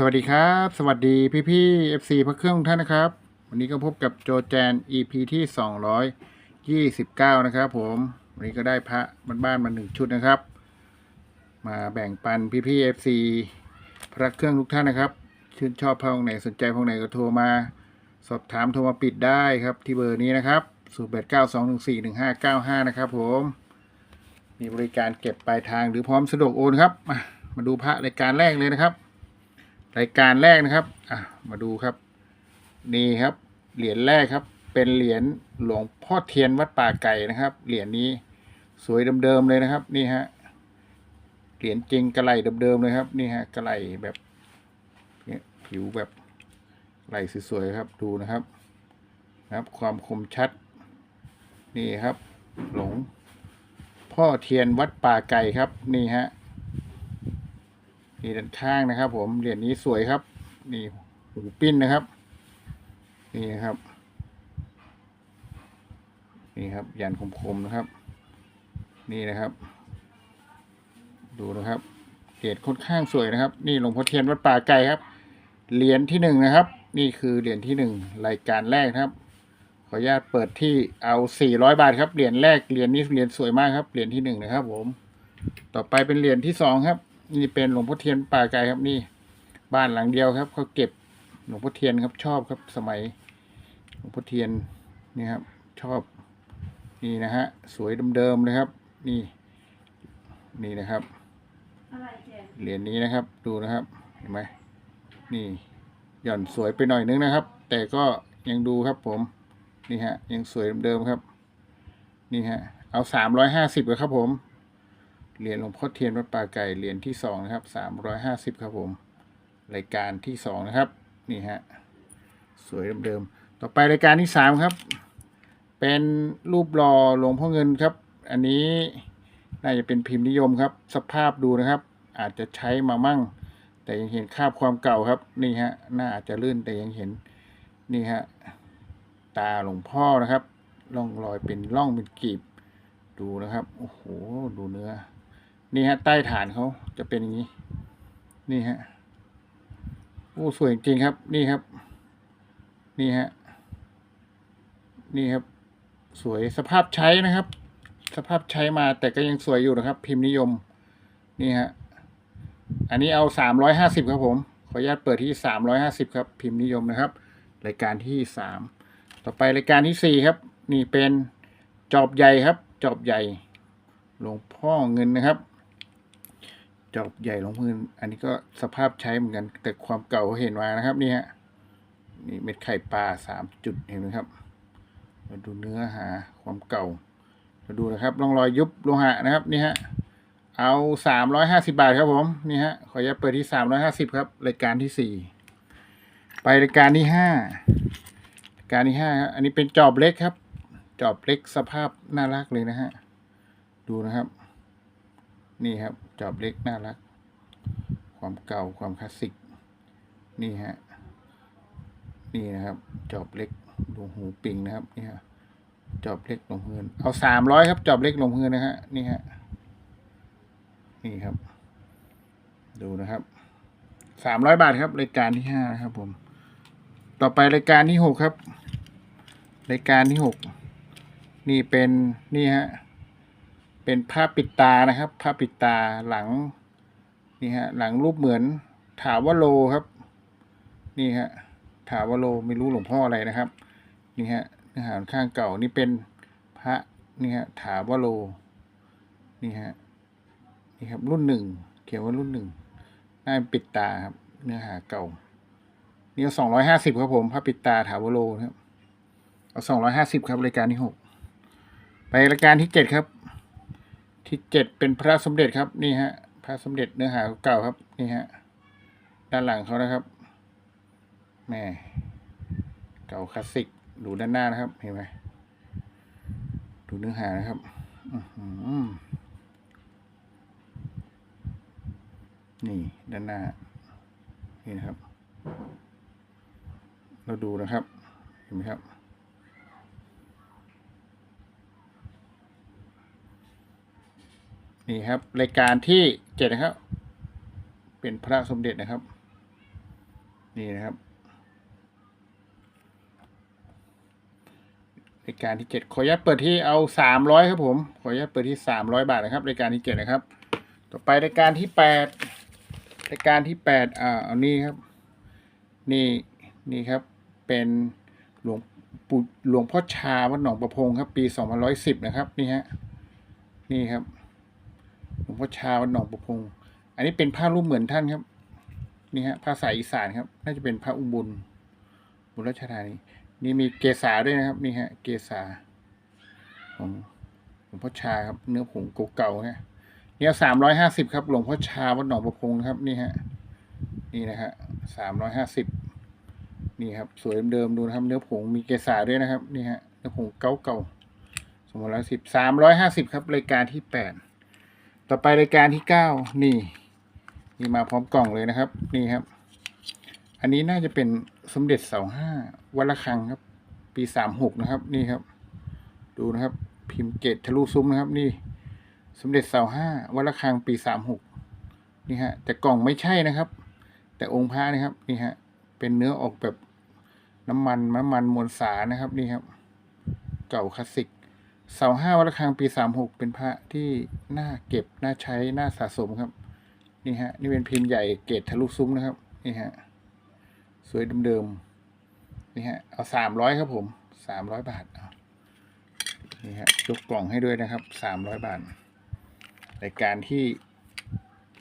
สวัสดีครับ สวัสดีพี่พี่ๆ FC พระเครื่องทุกท่านนะครับ วันนี้ก็พบกับโจแจน EP ที่229นะครับผม วันนี้ก็ได้พระบ้านๆมาหนึ่งชุดนะครับ มาแบ่งปันพี่พี่ๆ FC พระเครื่องทุกท่านนะครับ ชื่นชอบพระองค์ไหนสนใจพระองค์ไหนก็โทรมา สอบถามโทรมาปิดได้ครับที่เบอร์นี้นะครับ0 8 9 2 1 4 1 5 9 5นะครับผม มีบริการเก็บปลายทางหรือพร้อมสะดวกโอนครับ มามาดูพระรายการแรกเลยนะครับ รายการแรกนะครับอะมาดูครับ นี่ครับ เหรียญแรกครับ เป็นเหรียญหลวงพ่อเทียนวัดป่าไก่นะครับ เหรียญนี้สวยเดิมๆเลยนะครับ นี่ฮะเหรียญจริงกระไหลเดิมๆเลยครับ นี่ฮะกระไหลแบบผิวแบบไหลสวยๆครับดูนะครับนะครับ ความคมชัด นี่ครับ หลวงพ่อเทียนวัดป่าไก่ครับ นี่ฮะ นี่ด้านข้างนะครับ ผมเหรียญนี้สวยครับ นี่หูปิ้นนะครับ นี่ครับ นี่ครับยันคมๆนะครับ นี่นะครับ ดูนะครับเกรดค่อนข้างสวยนะครับ นี่หลวงพ่อเทียนวัดป่าไก่ครับเหรียญที่หนึ่งนะครับ นี่คือเหรียญที่หนึ่งรายการแรกครับ ขออนุญาตเปิดที่เอาสี่ร้อยบาทครับเหรียญแรกเหรียญนี้เหรียญสวยมากครับเหรียญที่หนึ่งนะครับ ผม ต่อไปเป็นเหรียญที่สองครับ นี่เป็นหลวงพ่อเทียนป่าไก่ครับนี่ บ้านหลังเดียวครับเขาเก็บหลวงพ่อเทียนครับชอบครับสมัยหลวงพ่อเทียนนี่ครับ ชอบนี่นะฮะสวยเดิมๆเลยครับ นี่นี่นะครับอะไรเจนเหรียญนี้นะครับ ดูนะครับเห็นไหมนี่หย่อนสวยไปหน่อยนึงนะครับ แต่ก็ยังดูครับผมนี่ฮะยังสวยเดิมๆครับ นี่ฮะเอาสามร้อยห้าสิบครับผม เหรียญหลวงพ่อเทียนวัดป่าไก่เหรียญที่สองนะครับสามร้อยห้าสิบครับผมรายการที่สองนะครับนี่ฮะสวยเดิมๆต่อไปรายการที่สามครับ เป็นรูปหล่อหลวงพ่อเงินครับ อันนี้น่าจะเป็นพิมพ์นิยมครับ สภาพดูนะครับ อาจจะใช้มามั่ง แต่ยังเห็นคราบความเก่าครับนี่ฮะหน้าอาจจะลื่นแต่ยังเห็นนี่ฮะตาหลวงพ่อนะครับร่องรอยเป็นร่องเป็นกีบดูนะครับ โอ้โห ดูเนื้อ นี่ฮะ ใต้ฐานเขาจะเป็นอย่างนี้ นี่ฮะโอ้สวยจริงครับ นี่ครับ นี่ฮะ นี่ครับ สวยสภาพใช้นะครับ สภาพใช้มาแต่ก็ยังสวยอยู่นะครับ พิมพ์นิยม นี่ฮะ อันนี้เอาสามร้อยห้าสิบครับผม ขออนุญาตเปิดที่สามร้อยห้าสิบครับ พิมพ์นิยมนะครับ รายการที่สามต่อไปรายการที่สี่ครับ นี่เป็นจอบใหญ่ครับ จอบใหญ่หลวงพ่อเงินนะครับ จอบใหญ่ลงพ่อเงินอันนี้ก็สภาพใช้เหมือนกัน แต่ความเก่าเห็นมานะครับ นี่ฮะ นี่เม็ดไข่ปลาสามจุดเห็นไหมครับ มาดูเนื้อหาความเก่า มาดูนะครับร่องรอยยุบโลหะนะครับ นี่ฮะ เอาสามร้อยห้าสิบาทครับผม นี่ฮะ ขออนุญาตเปิดที่สามร้อยห้าสิบครับ รายการที่สี่ ไปรายการที่ห้ารายการที่ห้าอันนี้เป็นจอบเล็กครับ จอบเล็กสภาพน่ารักเลยนะฮะ ดูนะครับ นี่ครับจอบเล็กน่ารัก ความเก่าความคลาสสิก นี่ฮะ นี่นะครับ จอบเล็กดูหูปิงนะครับนี่ฮะจอบเล็กลงพื้นเอาสามร้อยครับจอบเล็กลงพื้นนะฮะนี่ฮะนี่ครับ ดูนะครับสามร้อยบาทครับรายการที่ห้านะครับ ผม ต่อไปรายการที่หกครับ รายการที่หกนี่เป็นนี่ฮะ เป็นผ้าปิดตานะครับผ้าปิดตาหลังนี่ฮะหลังรูปเหมือนถาวโลครับ นี่ฮะถาวโลไม่รู้หลวงพ่ออะไรนะครับ นี่ฮะเนื้อหาข้างเก่านี่เป็นพระนี่ฮะถาวโลนี่ฮะนี่ครับรุ่นหนึ่งเขียนว่ารุ่นหนึ่งน่าปิดตาครับ เนื้อหาเก่านี่เอาสองร้อยห้าสิบครับผมพระปิดตาถาวโลครับเอาสองร้อยห้าสิบครับรายการที่หกไปรายการที่เจ็ดครับ ที่เจ็ดเป็นพระสมเด็จครับนี่ฮะพระสมเด็จเนื้อหาเก่าครับนี่ฮะด้านหลังเขานะครับแม่เก่าคลาสสิกดูด้านหน้านะครับเห็นไหมดูเนื้อหานะครับนี่ด้านหน้านี่นะครับ เราดูนะครับ เห็นไหมครับ นี่ครับ รายการที่เจ็ดนะครับ เป็นพระสมเด็จนะครับ นี่นะครับรายการที่เจ็ดขออนุญาตเปิดที่เอาสามร้อยครับผม ขออนุญาตเปิดที่สามร้อยบาทนะครับรายการที่เจ็ดนะครับ ต่อไปรายการที่แปดรายการที่แปดอ่าเอานี่ครับ นี่นี่ครับ เป็นหลวงปู่หลวงพ่อชาวัดหนองประพงครับ ปีสองพันร้อยสิบนะครับ นี่ฮะนี่ครับ หลวงพ่อชาวัดหนองประพง อันนี้เป็นผ้ารูปเหมือนท่านครับ นี่ฮะภาษาอีสานครับ น่าจะเป็นพระอุบุญบุญราชธานีนี่มีเกษาด้วยนะครับ นี่ฮะ เกษาของหลวงพ่อชาครับ เนื้อผงเก่าๆฮะเนี่ยสามร้อยห้าสิบครับ หลวงพ่อชาวัดหนองประพงครับ นี่ฮะ นี่นะฮะสามร้อยห้าสิบนี่ครับ สวยเดิมๆดูนะครับ เนื้อผงมีเกษาด้วยนะครับ นี่ฮะ เนื้อผงเก่าๆสองร้อยสิบสามร้อยห้าสิบครับ รายการที่แปด ต่อไปรายการที่เก้านี่นี่มาพร้อมกล่องเลยนะครับ นี่ครับ อันนี้น่าจะเป็นสมเด็จเสาห้าวัดระฆังครับ ปีสามหกนะครับ นี่ครับ ดูนะครับ พิมพ์เกตทะลุซุ้มนะครับ นี่ สมเด็จเสาห้าวัดระฆังปีสามหกนี่ฮะ แต่กล่องไม่ใช่นะครับ แต่องค์พระนะครับ นี่ฮะ เป็นเนื้อออกแบบน้ำมันน้ำมันมวลสารนะครับ นี่ครับ เก่าคลาสสิก เสาห้าวัดระฆังปีสามหกเป็นพระที่น่าเก็บน่าใช้น่าสะสมครับ นี่ฮะ นี่เป็นพิมพ์ใหญ่เกตทะลุซุ้มนะครับ นี่ฮะ สวยเดิมๆนี่ฮะ เอาสามร้อยครับผมสามร้อยบาทนี่ฮะยกกล่องให้ด้วยนะครับสามร้อยบาทรายการที่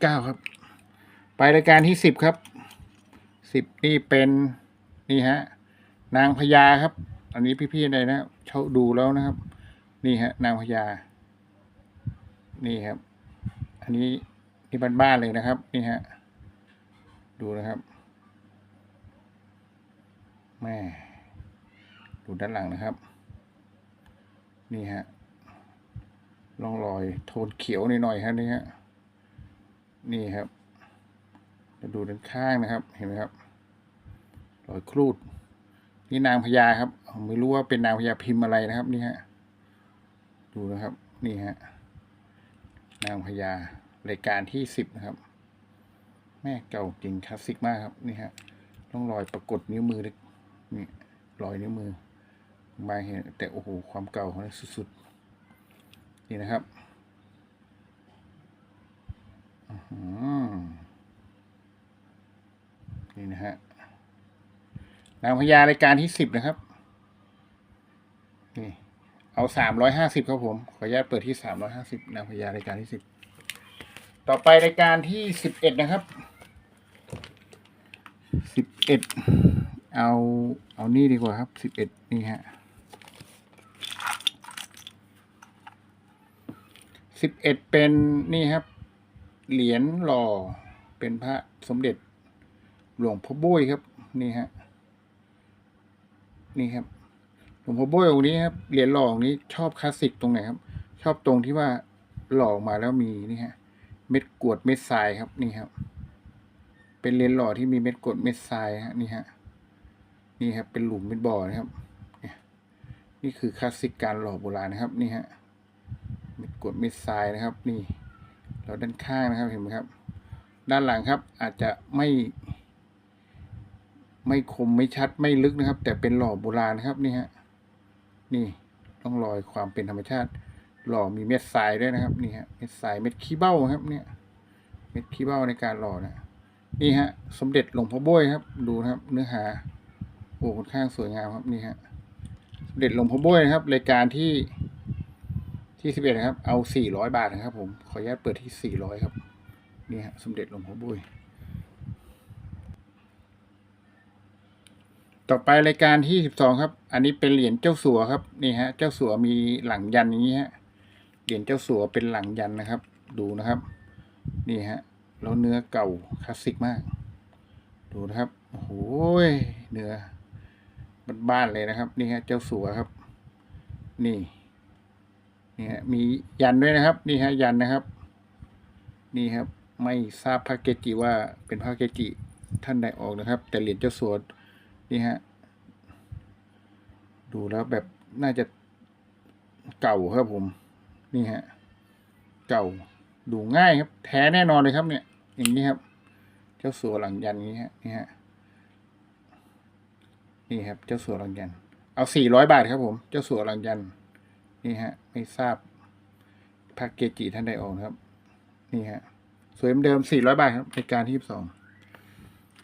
เก้าครับ ไปรายการที่สิบครับสิบนี่เป็นนี่ฮะนางพญาครับ อันนี้พี่ๆในนะเช่าดูแล้วนะครับ นี่ฮะนางพญา นี่ครับ อันนี้นี่บ้านๆเลยนะครับ นี่ฮะ ดูนะครับแม่ดูด้านหลังนะครับ นี่ฮะร่องรอยโทนเขียวหน่อยๆครับนี่ฮะ นี่ครับมาดูด้านข้างนะครับ เห็นไหมครับ รอยครูด นี่นางพญาครับผมไม่รู้ว่าเป็นนางพญาพิมพ์อะไรนะครับ นี่ฮะ ดูนะครับ นี่ฮะ นางพญารายการที่สิบนะครับ แม่เก่าจริงคลาสสิกมากครับ นี่ฮะต้องรอยปรากฏนิ้วมือเล็กนี่รอยนิ้วมือมาเห็นแต่โอ้โหความเก่าของมันสุดๆ นี่นะครับอื้อหือนี่นะฮะนางพญารายการที่สิบนะครับ เอาสามร้อยห้าสิบครับผม ขออนุญาตเปิดที่สามร้อยห้าสิบนางพญารายการที่สิบ ต่อไปรายการที่สิบเอ็ดนะครับ สิบเอ็ด เอา เอานี่ดีกว่าครับ สิบเอ็ดนี่ฮะ สิบเอ็ดเป็นนี่ครับ เหรียญหล่อ เป็นพระสมเด็จหลวงพ่อบุ้ยครับ นี่ฮะ นี่ครับ หลวงพ่อบุ้ยองนี้ครับเหรียญหล่อองนี้ชอบคลาสสิกตรงไหนครับ ชอบตรงที่ว่าหล่อมาแล้วมีนี่ฮะ เม็ดกรวดเม็ดทรายครับนี่ครับ เป็นเหรียญหล่อที่มีเม็ดกรวดเม็ดทรายฮะนี่ฮะนี่ครับเป็นหลุมเป็นบ่อนะครับนี่คือคลาสสิกการหล่อโบราณนะครับนี่ฮะเม็ดกรวดเม็ดทรายนะครับ นี่แล้วด้านข้างนะครับเห็นไหมครับ ด้านหลังครับอาจจะไม่ไม่คมไม่ชัดไม่ลึกนะครับ แต่เป็นหล่อโบราณนะครับนี่ฮะ นี่ต้องรอยความเป็นธรรมชาติ หล่อมีเม็ดทรายด้วยนะครับนี่ฮะเม็ดทรายเม็ดขี้เบ้าครับ เนี่ย เม็ดขี้เบ้าในการหล่อนะนี่ฮะ สมเด็จหลวงพ่อโบ้ยครับ ดูนะครับ เนื้อหาโอ้ค่อนข้างสวยงามครับนี่ฮะสมเด็จหลวงพ่อโบ้ยนะครับรายการที่ที่สิบเอ็ดนะครับ เอาสี่ร้อยบาทนะครับ ผมขออนุญาตเปิดที่สี่ร้อยครับนี่ฮะสมเด็จหลวงพ่อโบ้ย ต่อไปรายการที่สิบสองครับ อันนี้เป็นเหรียญเจ้าสัวครับนี่ฮะ เจ้าสัวมีหลังยันอย่างนี้ฮะเหรียญเจ้าสัวเป็นหลังยันนะครับ ดูนะครับ นี่ฮะแล้วเนื้อเก่าคลาสสิกมาก ดูนะครับโอ้โหยเนื้อบ้านๆเลยนะครับ นี่ฮะเจ้าสัวครับ นี่นี่ฮะมียันด้วยนะครับ นี่ฮะยันนะครับ นี่ครับ ไม่ทราบพระเกจิว่าเป็นพระเกจิท่านใดออกนะครับ แต่เหรียญเจ้าสัว นี่ฮะ ดูแล้วแบบน่าจะเก่าครับผม นี่ฮะ เก่า ดูง่ายครับ แท้แน่นอนเลยครับเนี่ย อย่างนี้ครับ เจ้าสัวหลังยันนี้ฮะ นี่ฮะ นี่ครับ เจ้าสัวรังยัน เอาสี่ร้อยบาทครับผม เจ้าสัวรังยัน นี่ฮะ ไม่ทราบพระเกจิท่านใดออกครับ นี่ฮะ สวยเหมือนเดิมสี่ร้อยบาทครับรายการที่สิบสอง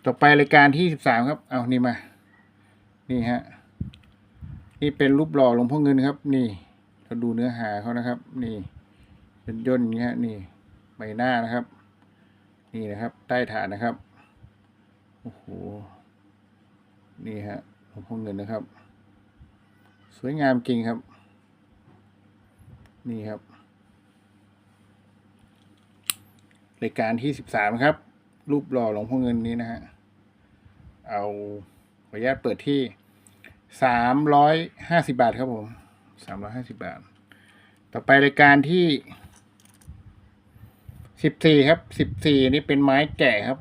ต่อไปรายการที่สิบสามครับ เอานี่มา นี่ฮะ นี่เป็นรูปหล่อหลวงพ่อเงินครับ นี่ เราดูเนื้อหาเขานะครับ นี่เป็นย่นอย่างเงี้ยนี่ใบหน้านะครับ นี่นะครับ ใต้ฐานนะครับโอ้โหนี่ฮะหลวงพ่อเงินนะครับ สวยงามจริงครับ นี่ครับรายการที่สิบสามครับ รูปหล่อหลวงพ่อเงินนี้นะฮะเอา ออนุญาตเปิดที่สามร้อยห้าสิบาทครับผมสามร้อยห้าสิบาท ต่อไปรายการที่สิบสี่ครับสิบสี่นี่เป็นไม้แกะครับ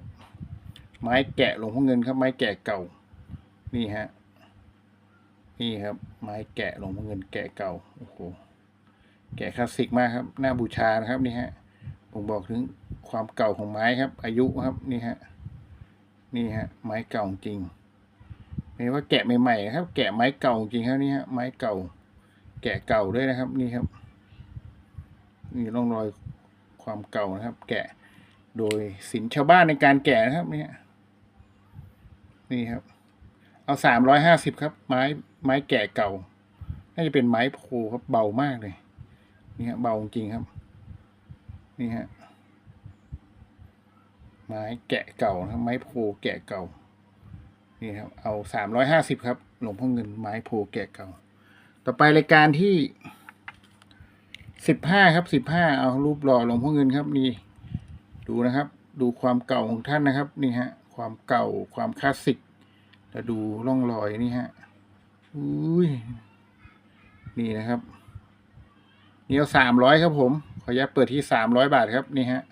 ไม้แกะหลวงพ่อเงินครับ ไม้แกะเก่า นี่ฮะนี่ครับ ไม้แกะหลวงพ่อเงินแกะเก่าโอ้โหแกะคลาสสิกมากครับหน้าบูชานะครับนี่ฮะผมบอกถึงความเก่าของไม้ครับ อายุครับนี่ฮะนี่ฮะไม้เก่าจริง ไม่ว่าแกะใหม่ๆครับ แกะไม้เก่าจริงครับนี่ฮะไม้เก่า แกะเก่าด้วยนะครับ นี่ครับ นี่ร่องรอยความเก่านะครับ แกะโดยศิลป์ชาวบ้านในการแกะนะครับนี่นี่ครับ เอาสามร้อยห้าสิบครับ ไม้ไม้แกะเก่าน่าจะเป็นไม้โพครับเบามากเลย นี่ฮะเบาจริงครับ นี่ฮะไม้แกะเก่านะไม้โพแกะเก่า นี่ครับเอาสามร้อยห้าสิบครับ หลวงพ่อเงินไม้โพแกะเก่า ต่อไปรายการที่สิบห้าครับสิบห้าเอารูปหล่อหลวงพ่อเงินครับนี่ดูนะครับ ดูความเก่าของท่านนะครับนี่ฮะความเก่าความคลาสสิกแล้วดูร่องรอยนี่ฮะอุ้ยนี่นะครับนี่เอาสามร้อยครับผม ขออนุญาตเปิดที่สามร้อยบาทครับนี่ฮะ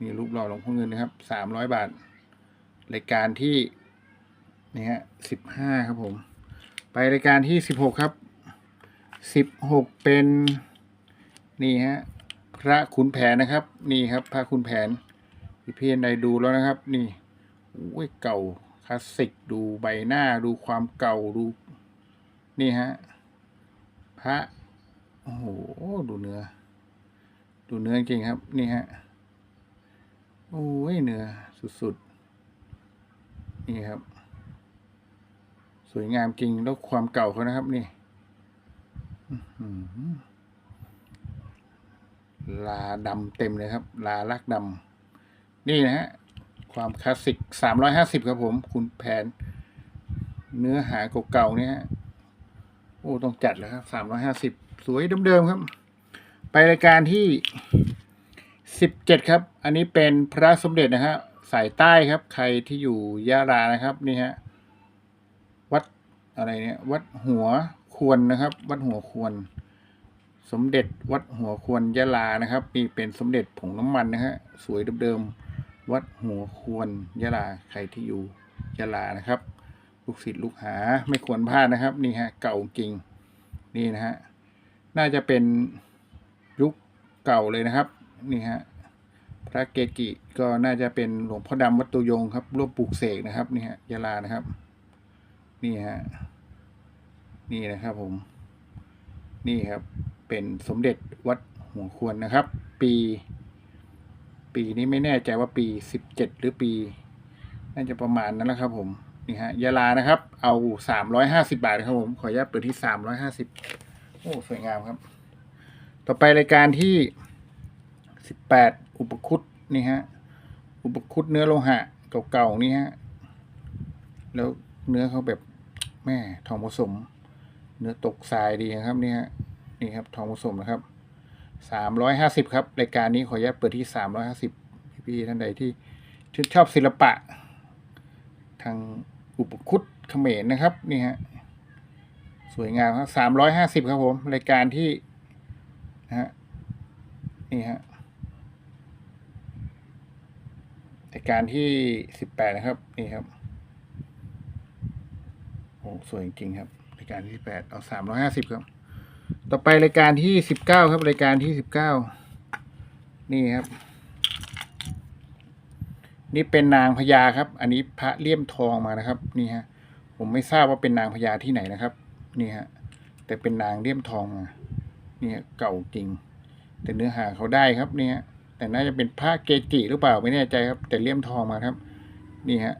นี่รูปหล่อหลวงพ่อเงินนะครับสามร้อยบาทรายการที่ นี่ฮะสิบห้าครับผม ไปรายการที่สิบหกครับสิบหกเป็นนี่ฮะพระขุนแผนนะครับ นี่ครับ พระขุนแผนที่เพี่ใดดูแล้วนะครับ นี่โอ้ยเก่าคลาสสิกดูใบหน้าดูความเก่าดู นี่ฮะพระโอ้โหดูเนื้อ ดูเนื้อจริงครับ นี่ฮะโอ้ยเนื้อสุดๆนี่ครับ สวยงามจริงแล้วความเก่าเขานะครับนี่ลาดำเต็มเลยครับ ลาลักดำนี่นะฮะ ความคลาสสิกสามร้อยห้าสิบครับผม คุณแผน เนื้อหาเก่าๆเนี่ยโอ้ต้องจัดแล้วครับสามร้อยห้าสิบสวยเดิมๆครับ ไปรายการที่สิบเจ็ดครับ อันนี้เป็นพระสมเด็จนะฮะสายใต้ครับ ใครที่อยู่ยะลานะครับ นี่ฮะ อะไรเนี่ยวัดหัวควรนะครับ วัดหัวควร สมเด็จวัดหัวควรยะลานะครับนี่เป็นสมเด็จผงน้ำมันนะฮะสวยเดิมๆวัดหัวควรยะลาใครที่อยู่ยะลานะครับลูกศิษย์ลูกหาไม่ควรพลาดนะครับนี่ฮะเก่าจริงนี่นะฮะน่าจะเป็นยุคเก่าเลยนะครับนี่ฮะพระเกจิก็น่าจะเป็นหลวงพ่อดำวัดตุยงครับร่วมปลูกเสกนะครับนี่ฮะยะลานะครับ นี่ฮะ นี่นะครับผม นี่ครับ เป็นสมเด็จวัดหัวควรนะครับ ปี ปีนี้ไม่แน่ใจว่าปีสิบเจ็ดหรือปี น่าจะประมาณนั้นแหละครับ ผม นี่ฮะยะลานะครับ เอาสามร้อยห้าสิบาทครับผม ขออนุญาตเปิดที่สามร้อยห้าสิบโอ้ สวยงามครับ ต่อไปรายการที่สิบแปดอุปคุตนี่ฮะ อุปคุตเนื้อโลหะเก่าๆนี่ฮะ แล้วเนื้อเขาแบบ แม่ทองผสม เนื้อตกทรายดีนะครับนี่ฮะนี่ครับทองผสมนะครับสามร้อยห้าสิบครับรายการนี้ขออนุญาตเปิดที่สามร้อยห้าสิบพี่ๆท่านใดที่ชื่นชอบศิลปะ ทางอุปคุตเขมรนะครับนี่ฮะสวยงามครับสามร้อยห้าสิบครับผมรายการที่นะฮะนี่ฮะรายการที่สิบแปดนะครับนี่ครับ สวยจริงครับรายการที่แปดเอาสามร้อยห้าสิบครับ ต่อไปรายการที่สิบเก้าครับรายการที่สิบเก้านี่ครับ นี่เป็นนางพญาครับ อันนี้พระเลี่ยมทองมานะครับ นี่ฮะ ผมไม่ทราบว่าเป็นนางพญาที่ไหนนะครับ นี่ฮะ แต่เป็นนางเลี่ยมทองมานี่ฮะเก่าจริง แต่เนื้อหาเขาได้ครับนี่ฮะแต่น่าจะเป็นผ้าเกจิหรือเปล่าไม่แน่ใจครับ แต่เลี่ยมทองมาครับ นี่ฮะ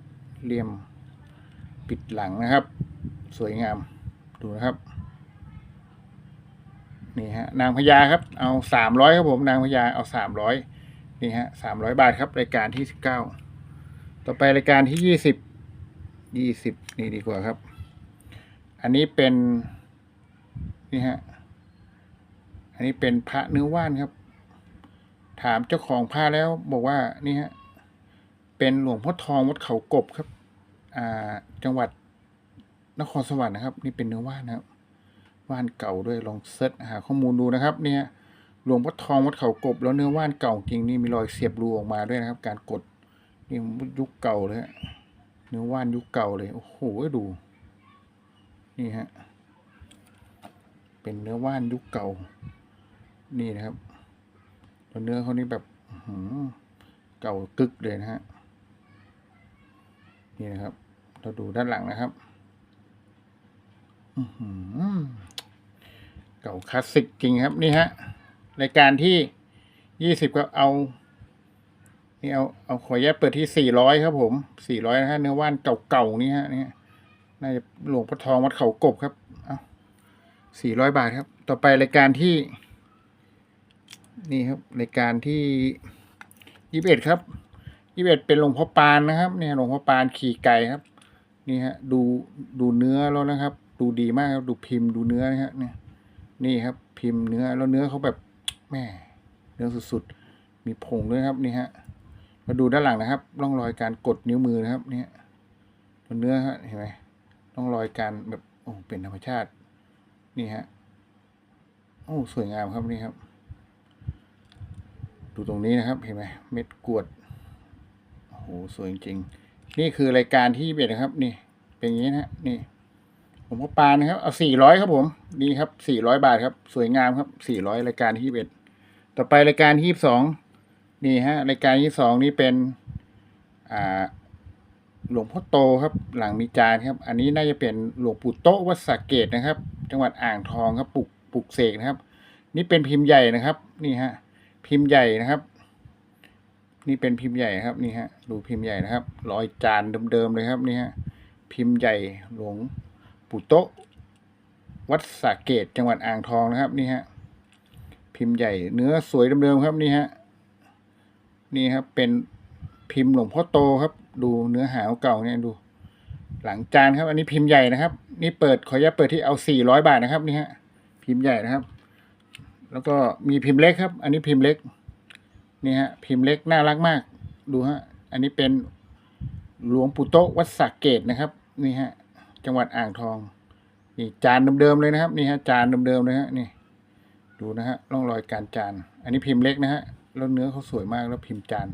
เลี่ยมปิดหลังนะครับ สวยงามดูนะครับ นี่ฮะนางพญาครับ เอาสามร้อยครับผมนางพญาเอาสามร้อยนี่ฮะสามร้อยบาทครับ รายการที่สิบเก้าต่อไปรายการที่ยี่สิบยี่สิบนี่ดีกว่าครับ อันนี้เป็นนี่ฮะอันนี้เป็นพระเนื้อว่านครับ ถามเจ้าของผ้าแล้วบอกว่านี่ฮะเป็นหลวงพ่อทองวัดเขากบครับ อ่าจังหวัด นครสวรรค์นะครับ นี่เป็นเนื้อว่านนะครับว่านเก่าด้วยลองเซิร์ชหาข้อมูลดูนะครับ เนี่ยหลวงพ่อทองวัดเขากบ แล้วเนื้อว่านเก่าจริงนี่มีรอยเสียบรูออกมาด้วยนะครับ การกดนี่ยุคเก่าเลยเนื้อว่านยุคเก่าเลยโอ้โหดู นี่ฮะเป็นเนื้อว่านยุคเก่า นี่นะครับแล้วเนื้อเขานี่แบบหืเก่ากึกเลยนะฮะนี่นะครับ เราดูด้านหลังนะครับ เก่าคลาสสิกจริงครับ นี่ฮะรายการที่ยี่สิบก็เอา นี่เอาเอาขอแยกเปิดที่สี่ร้อยครับผมสี่ร้อยนะฮะเนื้อว่านเก่าๆนี่ฮะนี่น่าจะหลวงพ่อทองวัดเขากบครับ เอาสี่ร้อยบาทครับ ต่อไปรายการที่ นี่ครับรายการที่ยี่สิบเอ็ดครับยี่สิบเอ็ดเป็นหลวงพ่อปานนะครับ เนี่ยหลวงพ่อปานขี่ไก่ครับ นี่ฮะ ดูดูเนื้อแล้วนะครับ ดูดีมากครับดูพิมพ์ดูเนื้อนะฮะเนี่ยนี่ครับพิมพ์เนื้อแล้วเนื้อเขาแบบแม่เนื้อสุดๆ มีผงด้วยครับนี่ฮะมาดูด้านหลังนะครับ ร่องรอยการกดนิ้วมือนะครับ เนี่ยตัวเนื้อฮะเห็นไหมร่องรอยการแบบโอ้เป็นธรรมชาตินี่ฮะโอ้สวยงามครับนี่ครับ ดูตรงนี้นะครับ เห็นไหมเม็ดกวดโอ้โหสวยจริงๆนี่คือรายการที่เบ็ดนะครับ นี่ เป็นอย่างนี้นะฮะนี่ ผมก็ปานะครับ เอาสี่ร้อยครับผม นี่ครับสี่ร้อยบาทครับ สวยงามครับสี่ร้อยรายการที่เบ็ดต่อไปรายการที่สองนี่ฮะรายการที่สองนี่เป็น อ่า หลวงพ่อโตครับ หลังมีจานครับ อันนี้น่าจะเป็นหลวงปู่โตวัดสะเกตนะครับ จังหวัดอ่างทองครับปลุกปลุกเสกนะครับ นี่เป็นพิมพ์ใหญ่นะครับ นี่ฮะพิมพ์ใหญ่นะครับ นี่เป็นพิมพ์ใหญ่ครับนี่ฮะดูพิมพ์ใหญ่นะครับ รอยจานเดิมๆเลยครับ นี่ฮะพิมพ์ใหญ่หลวง ปู่โตะวัดสะเกตจังหวัดอ่างทองนะครับ นี่ฮะพิมพ์ใหญ่เนื้อสวยเดิมๆครับนี่ฮะนี่ครับ เป็นพิมพ์หลวงพ่อโตครับ ดูเนื้อหาเก่าเนี่ยดู หลังจานครับ อันนี้พิมพ์ใหญ่นะครับ นี่เปิดขออนุญาตเปิดที่เอาสี่ร้อยบาทนะครับ นี่ฮะพิมพ์ใหญ่นะครับ แล้วก็มีพิมพ์เล็กครับ อันนี้พิมพ์เล็กนี่ฮะพิมพ์เล็กน่ารักมาก ดูฮะอันนี้เป็นหลวงปู่โตะวัดสะเกตนะครับ นี่ฮะ จังหวัดอ่างทอง นี่จานเดิมๆเลยนะครับนี่ฮะจานเดิมๆเลยฮะนี่ ดูนะฮะร่องรอยการจาน อันนี้พิมพ์เล็กนะฮะแล้วเนื้อเขาสวยมากแล้วพิมพ์จาน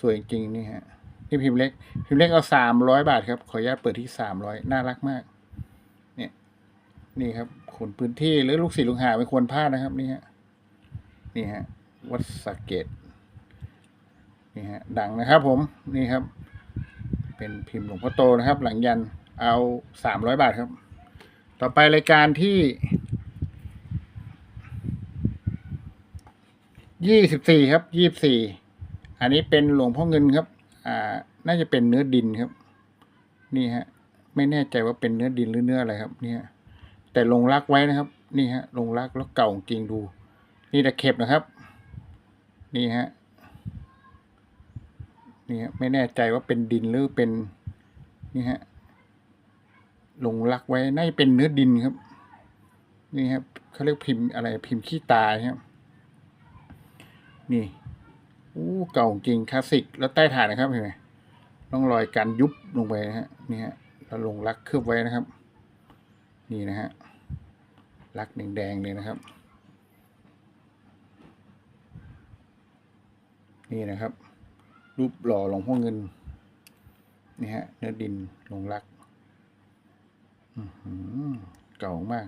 สวยจริงๆนี่ฮะนี่พิมพ์เล็ก พิมพ์เล็กเอาสามร้อยบาทครับขออนุญาตเปิดที่สามร้อยน่ารักมาก เนี่ยนี่ครับคนพื้นที่หรือลูกศิษย์ลูกหาไม่ควรพลาดนะครับนี่ฮะนี่ฮะวัดสะเกตนี่ฮะดังนะครับผมนี่ครับ เป็นพิมพ์หลวงพ่อโตนะครับ หลังยัน เอาสามร้อยบาทครับ ต่อไปรายการที่ยี่สิบสี่ครับยี่บสี่อันนี้เป็นหลวงพ่อเงินครับ อ่า น่าจะเป็นเนื้อดินครับ นี่ฮะ ไม่แน่ใจว่าเป็นเนื้อดินหรือเนื้ออะไรครับ เนี่ยแต่ลงรักไว้นะครับ นี่ฮะ ลงรักแล้วเก่าจริงดู นี่ตะเข็บนะครับ นี่ฮะนี่ฮะไม่แน่ใจว่าเป็นดินหรือเป็นนี่ฮะ ลงรักไว้น่าจะเป็นเนื้อดินครับ นี่ครับเขาเรียกพิมพ์อะไรพิมพ์ขี้ตายครับ นี่อู้เก่าจริงคลาสสิก แล้วใต้ฐานนะครับเห็นไหมต้องรอยการยุบลงไปนะฮะนี่ฮะแล้วลงรักเคลือบไว้นะครับ นี่นะฮะรักแดงๆเลยนะครับ นี่นะครับ รูปหล่อหลวงพ่อเงินนี่ฮะเนื้อดินลงรัก เก่ามาก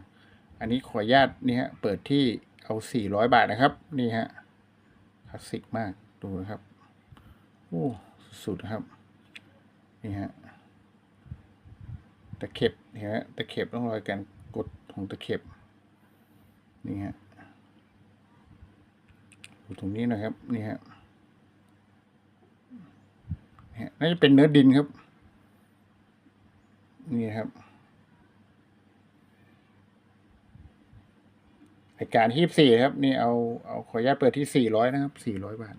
อันนี้ขออนุญาตนี่ฮะ เปิดที่เอาสี่ร้อยบาทนะครับ นี่ฮะ คลาสสิกมาก ดูนะครับ โอ้ สุดนะครับ นี่ฮะ ตะเข็บเห็นไหมตะเข็บต้องรอยการกดของตะเข็บ นี่ฮะดูตรงนี้นะครับ นี่ฮะน่าจะเป็นเนื้อดินครับ นี่ครับ รายการที่สี่ครับ นี่เอาเอาขออนุญาตเปิดที่สี่ร้อยนะครับสี่ร้อยบาท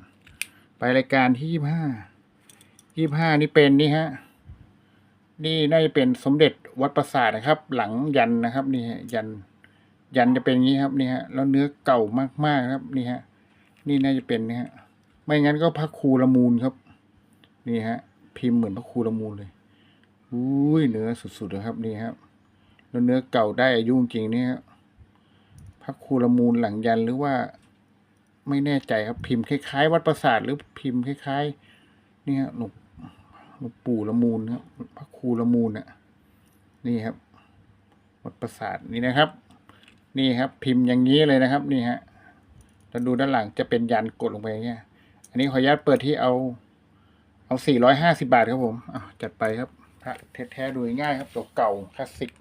ไปรายการที่ยี่ห้ายี่ห้านี่เป็นนี่ฮะนี่น่าจะเป็นสมเด็จวัดประสาทนะครับ หลังยันนะครับนี่ฮะยันยันจะเป็นอย่างนี้ครับนี่ฮะแล้วเนื้อเก่ามากๆครับนี่ฮะนี่น่าจะเป็นนี่ฮะไม่งั้นก็พระครูละมูลครับ นี่ฮะ พิมพ์เหมือนพระครูละมูลเลยอุ้ยเนื้อสุดๆเลยครับนี่ครับแล้วเนื้อเก่าได้อายุจริงนี่ฮะพ ระครูละมูลหลังยันหรือว่าไม่แน่ใจครับพิมพ์คล้ายๆ วัดประสาทหรือพิมพ์คล้ายๆนี่ฮะหลวงหลวงปู่ละมูลครับพระครูละมูลน่ะนี่ครับ วัดประสาทนี่นะครับ นี่ครับ พิมพ์อย่างนี้เลยนะครับ นี่ฮะแล้วดูด้านหลังจะเป็นยันกดลงไปเงี้ยอันนี้ขออนุญาตเปิดที่เอา เอาสี่ร้อยห้าสิบาทครับผมอะจัดไปครับพระแท้ๆดูง่ายครับตัวเก่าคลาสสิก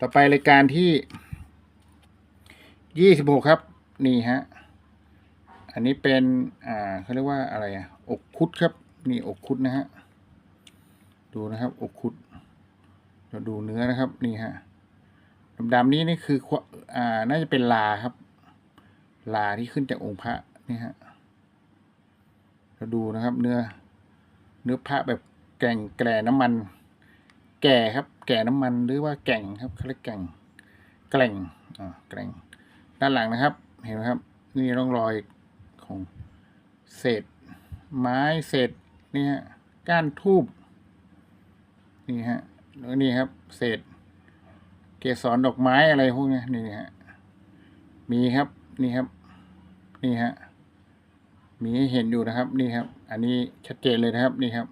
ต่อไปรายการที่ ยี่สิบหกครับ นี่ฮะ อันนี้เป็น อ่าเขาเรียกว่าอะไรอะ อกคุดครับ นี่อกคุดนะฮะ ดูนะครับ อกคุด เราดูเนื้อนะครับ นี่ฮะ ดำๆนี้นี่คือ อ่า น่าจะเป็นลาครับ ลาที่ขึ้นจากองค์พระนี่ฮะ เราดูนะครับ เนื้อ เนื้อพระแบบแก่งแกร่น้ำมัน แก่ครับ แก่น้ำมันหรือว่าแก่งครับเขาเรียกแก่งแกล่งอ่าแกล่ง ด้านหลังนะครับ เห็นไหมครับ นี่ร่องรอยของเศษ ไม้เศษนี่ฮะก้านทูบนี่ฮะแล้วนี่ครับ เศษ เกสรดอกไม้อะไรพวกนี้นี่ฮะมีครับนี่ครับ นี่ฮะมีให้เห็นอยู่นะครับ นี่ครับ อันนี้ชัดเจนเลยนะครับ นี่ครับ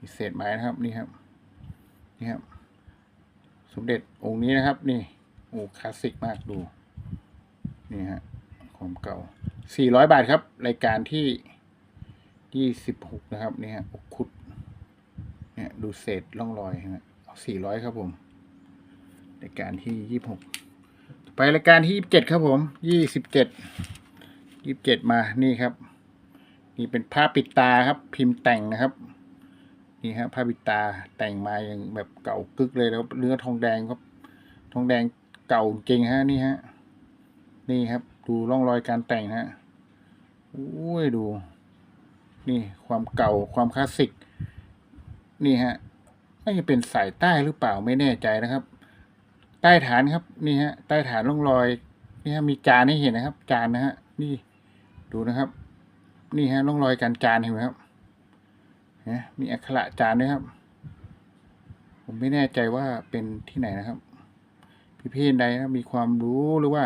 มีเศษไม้นะครับ นี่ครับ นี่ครับ สมเด็จองค์นี้นะครับ นี่โอ้คลาสสิกมากดู นี่ฮะความเก่าสี่ร้อยบาทครับ รายการที่ยี่สิบหกนะครับนี่ฮะอกคุดเนี่ยดูเศษร่องรอยฮะสี่ร้อยครับผม รายการที่ยี่หกไปรายการที่ยี่สิบเจ็ดครับผมยี่สิบเจ็ดยี่สิบเจ็ดมานี่ครับ นี่เป็นผ้าปิดตาครับ พิมพ์แต่งนะครับ นี่ฮะผ้าปิดตาแต่งมาอย่างแบบเก่ากึกเลยแล้วเนื้อทองแดงครับ ทองแดงเก่าจริงฮะนี่ฮะ นี่ครับ ดูร่องรอยการแต่งฮะโอ้ยดู นี่ความเก่าความคลาสสิก นี่ฮะน่าจะเป็นสายใต้หรือเปล่าไม่แน่ใจนะครับ ใต้ฐานครับ นี่ฮะ ใต้ฐานร่องรอย นี่ฮะมีจานให้เห็นนะครับ จานนะฮะ นี่ดูนะครับ นี่ฮะร่องรอยการจานเห็นไหมครับเนไหมมีอักขระจานด้วยครับ ผมไม่แน่ใจว่าเป็นที่ไหนนะครับ พี่ๆใดนะมีความรู้หรือว่า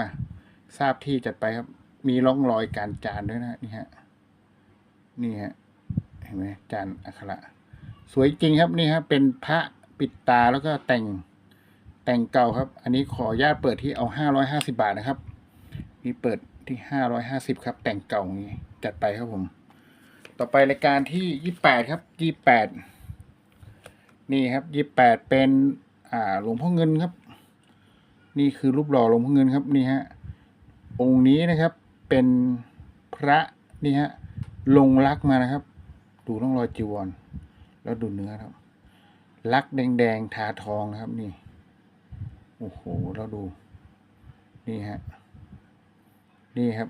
ทราบที่จัดไปครับ มีร่องรอยการจานด้วยนะนี่ฮะนี่ฮะเห็นไหมจานอักขระ สวยจริงครับนี่ครับเป็นพระปิดตาแล้วก็แต่งแต่งเก่าครับ อันนี้ขออนุญาตเปิดที่เอาห้าร้อยห้าสิบาทนะครับนี่เปิดที่ห้าร้อยห้าสิบครับ แต่งเก่านี้จัดไปครับผม ต่อไปรายการที่ยี่แปดครับยี่แปดนี่ครับยี่แปดเป็นอ่าหลวงพ่อเงินครับ นี่คือรูปหล่อหลวงพ่อเงินครับนี่ฮะ องค์นี้นะครับเป็นพระนี่ฮะลงรักมานะครับ ดูร่องรอยจีวร แล้วดูเนื้อครับ ลักแดงๆทาทองนะครับนี่โอ้โหแล้วดู นี่ฮะนี่ครับ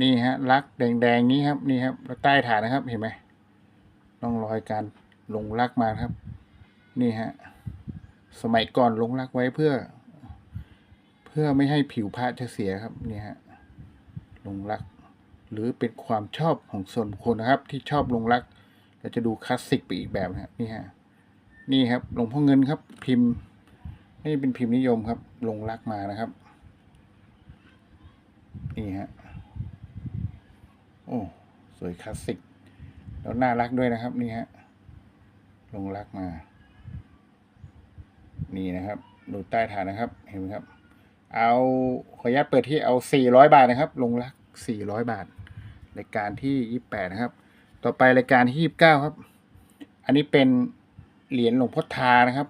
นี่ฮะลักแดงๆนี้ครับนี่ครับแล้วใต้ฐานนะครับเห็นไหมร่องรอยการลงลักมาครับ นี่ฮะสมัยก่อนลงลักไว้เพื่อ พื่อไม่ให้ผิวพระจะเสียครับนี่ฮะลงลัก หรือเป็นความชอบของส่วนบุคคลนะครับ ที่ชอบลงรักเราจะดูคลาสสิกไปอีกแบบนะครับนี่ฮะนี่ครับหลวงพ่อเงินครับ พิมพ์นี่เป็นพิมพ์นิยมครับ ลงรักมานะครับ นี่ฮะโอ้สวยคลาสสิกแล้วน่ารักด้วยนะครับ นี่ฮะลงรักมา นี่นะครับ ดูใต้ฐานนะครับ เห็นไหมครับ เอาขออนุญาตเปิดที่เอาสี่ร้อยบาทนะครับ ลงรักสี่ร้อยบาทรายการที่ยี่แปดนะครับ ต่อไปรายการที่ยี่บเก้าครับ อันนี้เป็นเหรียญหลวงพ่อทานะครับ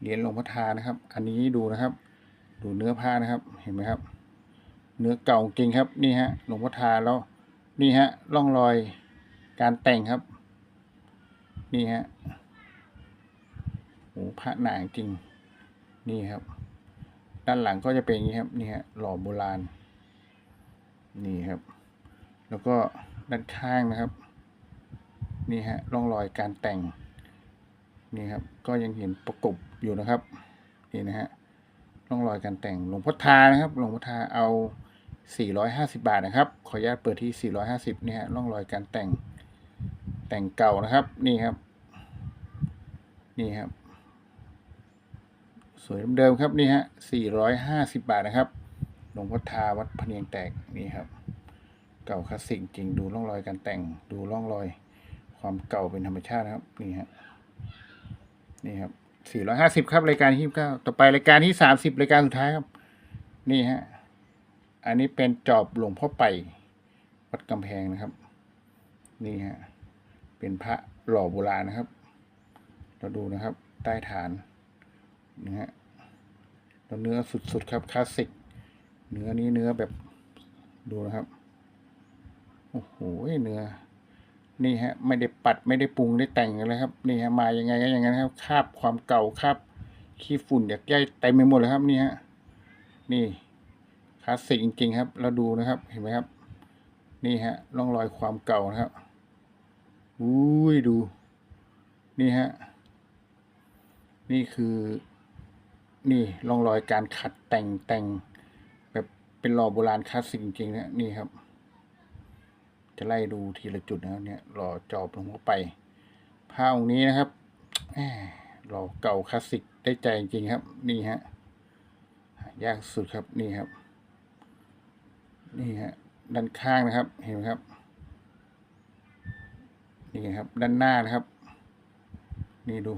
เหรียญหลวงพ่อทานะครับ อันนี้ดูนะครับ ดูเนื้อผ้านะครับ เห็นไหมครับ เนื้อเก่าจริงครับ นี่ฮะ หลวงพ่อทาแล้ว นี่ฮะ ร่องรอยการแต่งครับ นี่ฮะโอ้พระหนาจริง นี่ครับ ด้านหลังก็จะเป็นอย่างนี้ครับนี่ฮะหล่อโบราณ นี่ครับ แล้วก็ด้านข้างนะครับ นี่ฮะร่องรอยการแต่ง นี่ครับ ก็ยังเห็นประกบอยู่นะครับ นี่นะฮะร่องรอยการแต่งหลวงพ่อทานะครับ หลวงพ่อทาเอา 450 บาทนะครับ ขออนุญาตเปิดที่ 450นี่ฮะร่องรอยการแต่งแต่งเก่านะครับ นี่ครับ นี่ครับ สวยเดิมครับนี่ฮะ450บาทนะครับหลวงพ่อทาวัดพะเนียงแตกนี่ครับ เก่าคลาสสิกจริงดูร่องรอยการแต่งดูร่องรอย ความเก่าเป็นธรรมชาตินะครับนี่ฮะนี่ครับ450ครับรายการที่29ต่อไปรายการที่30รายการสุดท้ายครับ นี่ฮะอันนี้เป็นจอบหลวงพ่อไปวัดกำแพงนะครับ นี่ฮะเป็นพระหล่อโบราณนะครับ เราดูนะครับ ใต้ฐานนะฮะ แล้วเนื้อสุดๆครับคลาสสิกเนื้อนี้เนื้อแบบดูนะครับโอ้โหเนื้อ นี่ฮะ ไม่ได้ปัดไม่ได้ปรุงได้แต่งอะไรครับ นี่ฮะมายังไงก็อย่างนั้นครับคาบความเก่าคราบขี้ฝุ่นอยากย่ายเต็มไปหมดเลยครับนี่ฮะนี่คลาสสิกจริงๆครับเราดูนะครับเห็นไหมครับ นี่ฮะร่องรอยความเก่านะครับอุ้ยดู นี่ฮะนี่คือ นี่ร่องรอยการขัดแต่งแต่งแบบเป็นหล่อโบราณคลาสสิกจริงๆนะนี่ครับ จะไล่ดูทีละจุดนะเนี่ยหล่อจอบลงเข้าไปผ้าองค์นี้นะครับแหมหล่อเก่าคลาสสิกได้ใจจริงครับ นี่ฮะยากสุดครับนี่ครับ นี่ฮะด้านข้างนะครับ เห็นไหมครับ นี่ครับ ด้านหน้านะครับ นี่ดู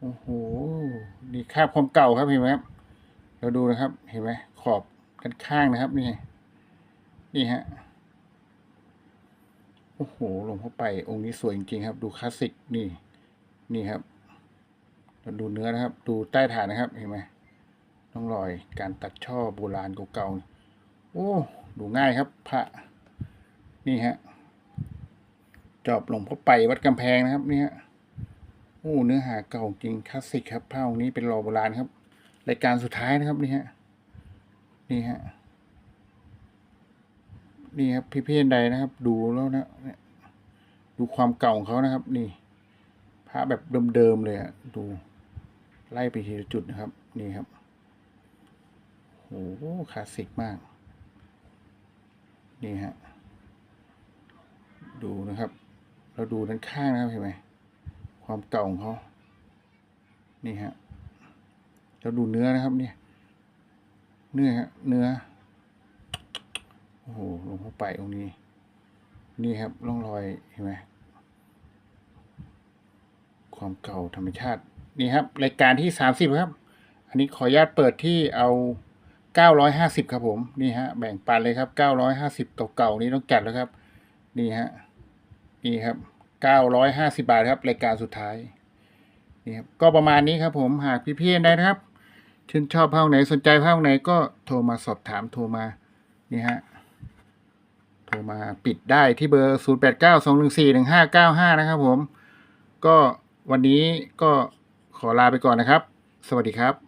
โอ้โหนี่คาบความเก่าครับเห็นไหมครับเราดูนะครับ เห็นไหมขอบด้านข้างนะครับ นี่นี่ฮะโอ้โหลวงพ่อไป องค์นี้สวยจริงๆครับ ดูคลาสสิกนี่ นี่ครับเราดูเนื้อนะครับ ดูใต้ฐานนะครับ เห็นไหมต้องรอยการตัดช่อโบราณเก่าๆโอ้ดูง่ายครับ พระ นี่ฮะจอบหลวงพ่อไปวัดกำแพงนะครับ นี่ฮะ โอ้เนื้อหาเก่าจริงคลาสสิกครับผ้าองค์นี้เป็นรอโบราณครับ รายการสุดท้ายนะครับนี่ฮะนี่ฮะนี่ครับพี่เพียนใดนะครับ ดูแล้วนะดูความเก่าของเขานะครับ นี่พระแบบเดิมๆเลยอะดูไล่ไปทีละจุดนะครับ นี่ครับโอ้โหคลาสสิกมาก นี่ฮะดูนะครับ เราดูด้านข้างนะครับเห็นไหม ความเก่าของเขานี่ฮะเราดูเนื้อนะครับเนี่ย เนื้อฮะเนื้อ โอ้โหลงเข้าไปตรงนี้ นี่ครับร่องรอยเห็นไหมความเก่าธรรมชาติ นี่ครับ รายการที่สามสิบครับ อันนี้ขออนุญาตเปิดที่เอาเก้าร้อยห้าสิบครับผม นี่ฮะ แบ่งปันเลยครับเก้าร้อยห้าสิบเก่าๆนี้ต้องจัดแล้วครับ นี่ฮะ นี่ครับ เก้าร้อยห้าสิบาทครับรายการสุดท้ายนี่ครับก็ประมาณนี้ครับผมหากพี่ๆได้นะครับชื่นชอบภาคไหนสนใจภาคไหนก็โทรมาสอบถามโทรมานี่ฮะโทรมาปิดได้ที่เบอร์ 0 8 9 2 1 4 1 5 9 5 นะครับผม ก็วันนี้ก็ขอลาไปก่อนนะครับ สวัสดีครับ